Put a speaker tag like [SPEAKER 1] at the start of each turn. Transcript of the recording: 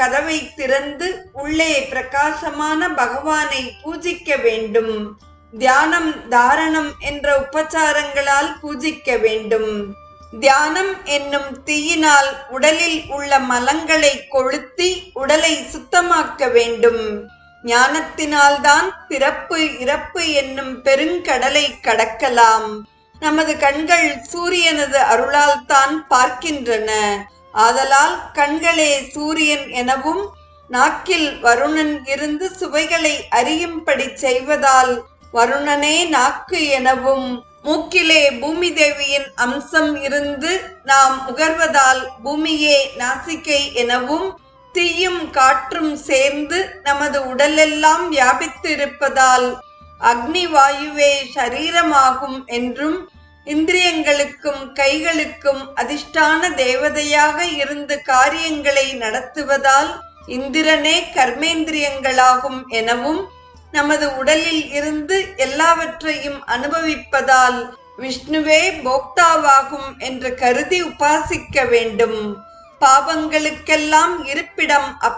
[SPEAKER 1] கதவை திறந்து உள்ளே பிரகாசமான பகவானை பூஜிக்க வேண்டும். தியானம் தாரணம் என்ற உபச்சாரங்களால் பூஜிக்க வேண்டும். தியானம் என்னும் தீயினால் உடலில் உள்ள மலங்களை கொளுத்தி உடலை சுத்தமாக்க வேண்டும். ஞானத்தினால்தான் பிறப்பு இறப்பு என்னும் பெருங்கடலை கடக்கலாம். நமது கண்கள் சூரியனது அருளால் தான் பார்க்கின்றன. ஆதலால் கண்களே சூரியன் எனவும் நாக்கில் வருணன் இருந்து சுவைகளை அறியும்படி செய்வதால் வருணனே நாக்கு எனவும் மூக்கிலே பூமி தேவியின் அம்சம் இருந்து நாம் முகர்வதால் பூமியே நாசிக்கை எனவும் தீயும் காற்றும் சேர்ந்து நமது உடலெல்லாம் வியாபித்திருப்பதால் அக்னி வாயுவே சரீரமாகும் என்றும் இந்திரியங்களுக்கும் கைகளுக்கும் அதிஷ்டான தேவதையாக இருந்து காரியங்களை நடத்துவதால் இந்திரனே கர்மேந்திரியங்களாகும் எனவும் நமது உடலில் இருந்து எல்லாவற்றையும் அனுபவிப்பதால் விஷ்ணுவே போக்தாவாகும் என்று கருதி உபாசிக்க வேண்டும். பாவங்களுக்கெல்லாம் இருப்பிடம் அப்